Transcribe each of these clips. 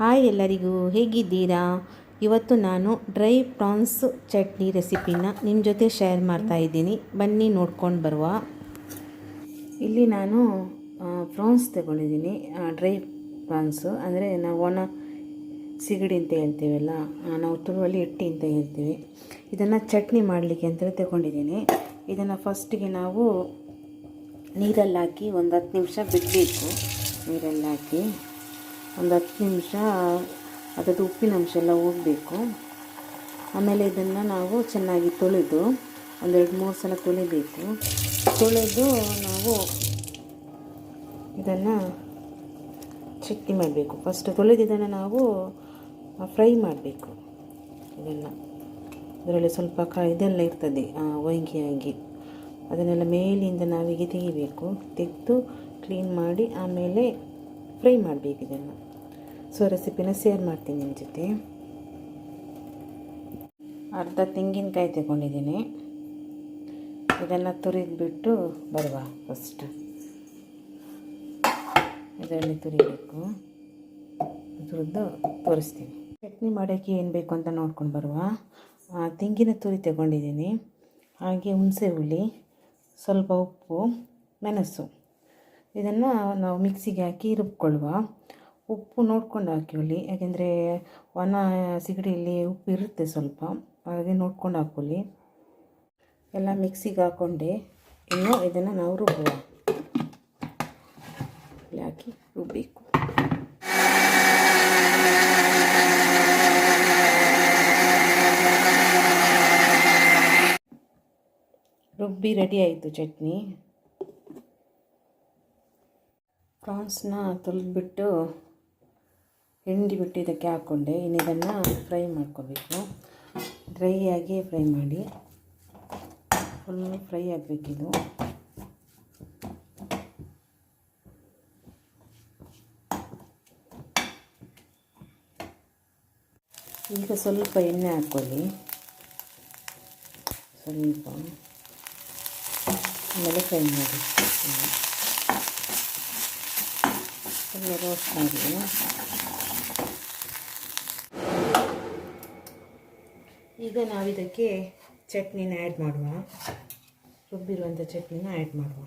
Hi ಎಲ್ಲರಿಗೂ, ಹೇಗಿದ್ದೀರಾ? ಇವತ್ತು ನಾನು ಡ್ರೈ ಪ್ರಾನ್ಸ್ ಚಟ್ನಿ ರೆಸಿಪಿನ ನಿಮ್ಮ ಜೊತೆ ಶೇರ್ ಮಾಡ್ತಾ ಇದ್ದೀನಿ. ಬನ್ನಿ ನೋಡ್ಕೊಂಡು ಬರುವ. ಇಲ್ಲಿ ನಾನು ಪ್ರಾನ್ಸ್ ತಗೊಂಡಿದ್ದೀನಿ ಡ್ರೈ ಪ್ರಾನ್ಸು. ಅಂದರೆ ನಾವು ಒಣ ಸಿಗಡಿ ಅಂತ ಹೇಳ್ತೀವಲ್ಲ ನಾವು ತುಳುವಲ್ಲಿ ಇಟ್ಟಿ ಅಂತ ಹೇಳ್ತೀವಿ. ಇದನ್ನು ಚಟ್ನಿ ಮಾಡಲಿಕ್ಕೆ ಅಂತೇಳಿ ತಗೊಂಡಿದ್ದೀನಿ. ಇದನ್ನು ಫಸ್ಟಿಗೆ ನಾವು ನೀರಲ್ಲಿ ಹಾಕಿ ಒಂದು ಹತ್ತು ನಿಮಿಷ ಬಿಡಬೇಕು. ನೀರಲ್ಲಿ ಹಾಕಿ ಒಂದು ಹತ್ತು ನಿಮಿಷ, ಅದರದ್ದು ಉಪ್ಪಿನ ಅಂಶ ಎಲ್ಲ ಹೋಗಬೇಕು. ಆಮೇಲೆ ಇದನ್ನು ನಾವು ಚೆನ್ನಾಗಿ ತೊಳೆದು ಒಂದೆರಡು ಮೂರು ಸಲ ತೊಳಿಬೇಕು. ತೊಳೆದು ನಾವು ಇದನ್ನು ಚಟ್ನಿ ಮಾಡಬೇಕು. ಫಸ್ಟ್ ತೊಳೆದಿದ್ದನ್ನು ನಾವು ಫ್ರೈ ಮಾಡಬೇಕು. ಇದನ್ನು. ಅದರಲ್ಲಿ ಸ್ವಲ್ಪ ಕ, ಇದೆಲ್ಲ ಇರ್ತದೆ ಒಣಗಿ ಅದನ್ನೆಲ್ಲ ಮೇಲಿಂದ ನಾವೀಗ ತೆಗಿಬೇಕು. ತೆಗೆದು ಕ್ಲೀನ್ ಮಾಡಿ ಆಮೇಲೆ ಫ್ರೈ ಮಾಡಬೇಕು ಇದನ್ನು. ಸೊ ರೆಸಿಪಿನ ಶೇರ್ ಮಾಡ್ತೀನಿ ನಿಮ್ಮ ಜೊತೆ. ಅರ್ಧ ತೆಂಗಿನಕಾಯಿ ತಗೊಂಡಿದ್ದೀನಿ. ಇದನ್ನು ತುರಿದ್ಬಿಟ್ಟು ಬರುವ ಫಸ್ಟ್ ಇದರಲ್ಲಿ ತುರಿಬೇಕು. ತುರಿದು ತೋರಿಸ್ತೀನಿ. ಚಟ್ನಿ ಮಾಡೋಕ್ಕೆ ಏನು ಬೇಕು ಅಂತ ನೋಡ್ಕೊಂಡು ಬರುವ. ತೆಂಗಿನ ತುರಿ ತಗೊಂಡಿದ್ದೀನಿ. ಹಾಗೆ ಹುಣಸೆ ಹುಳಿ, ಸ್ವಲ್ಪ ಉಪ್ಪು, ಮೆಣಸು. ಇದನ್ನು ನಾವು ಮಿಕ್ಸಿಗೆ ಹಾಕಿ ರುಬ್ಕೊಳ್ಳುವ. ಉಪ್ಪು ನೋಡ್ಕೊಂಡು ಹಾಕೊಳ್ಳಿ ಯಾಕೆಂದರೆ ಒಣ ಸಿಗಡಿಯಲ್ಲಿ ಉಪ್ಪು ಇರುತ್ತೆ ಸ್ವಲ್ಪ. ಹಾಗೆ ನೋಡ್ಕೊಂಡು ಹಾಕೊಳ್ಳಿ ಎಲ್ಲ ಮಿಕ್ಸಿಗೆ ಹಾಕ್ಕೊಂಡೆ ಇನ್ನು ಇದನ್ನು ನಾವು ರುಬ್ಬುವ. ಹಾಕಿ ರುಬ್ಬಬೇಕು ರುಬ್ಬಿ ರೆಡಿ ಆಯಿತು ಚಟ್ನಿ. ಪ್ರಾನ್ಸ್ನ ತೊಳೆದ್ಬಿಟ್ಟು ಹಿಂಡಿ ಬಿಟ್ಟು ಇದಕ್ಕೆ ಹಾಕ್ಕೊಂಡೆ. ಇನ್ನು ಇದನ್ನು ಫ್ರೈ ಮಾಡ್ಕೋಬೇಕು. ಡ್ರೈ ಆಗಿ ಫ್ರೈ ಮಾಡಿ. ಫುಲ್ ಫ್ರೈ ಆಗಬೇಕಿದು ಈಗ ಸ್ವಲ್ಪ ಎಣ್ಣೆ ಹಾಕ್ಕೊಳ್ಳಿ. ಸ್ವಲ್ಪ ಆಮೇಲೆ ಫ್ರೈ ಮಾಡಿ ರೋಸ್ಟ್ ಮಾಡಿ. ಈಗ ನಾವಿದಕ್ಕೆ ಚಟ್ನಿನ ಆ್ಯಡ್ ಮಾಡುವ. ರುಬ್ಬಿರುವಂಥ ಚಟ್ನಿನ ಆ್ಯಡ್ ಮಾಡುವ.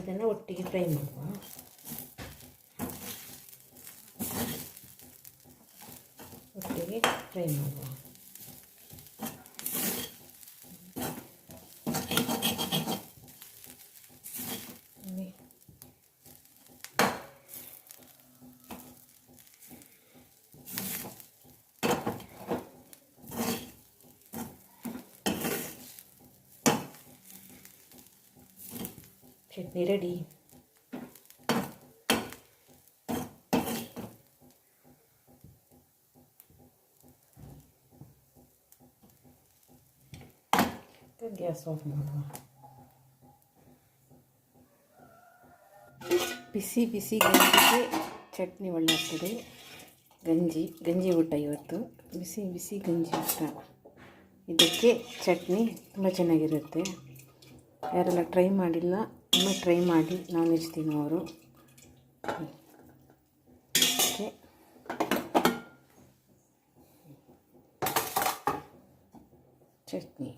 ಇದನ್ನು ಒಟ್ಟಿಗೆ ಫ್ರೈ ಮಾಡುವ. ಒಟ್ಟಿಗೆ ಫ್ರೈ ಮಾಡುವ ಹೀಗೆ. ರೆಡಿ ಗ್ಯಾಸ್ ಬಿಸಿ ಬಿಸಿ ಗಂಜಿಗೆ ಚಟ್ನಿ ಒಳ್ಳೆ ಆಗ್ತದೆ ಗಂಜಿ ಗಂಜಿ ಊಟ ಇವತ್ತು. ಬಿಸಿ ಬಿಸಿ ಗಂಜಿ ಊಟ. ಇದಕ್ಕೆ ಚಟ್ನಿ ತುಂಬ ಚೆನ್ನಾಗಿರುತ್ತೆ. ಯಾರೆಲ್ಲ ಟ್ರೈ ಮಾಡಿಲ್ಲ ಒಮ್ಮೆ ಟ್ರೈ ಮಾಡಿ. ನಾನ್ ವೆಜ್ ತಿನ್ನೋರು ಚಟ್ನಿ.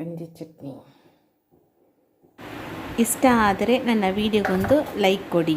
ಗಂಜಿ ಚಟ್ನಿ ಇಷ್ಟ ಆದರೆ ನನ್ನ ವಿಡಿಯೋಗೊಂದು ಲೈಕ್ ಕೊಡಿ.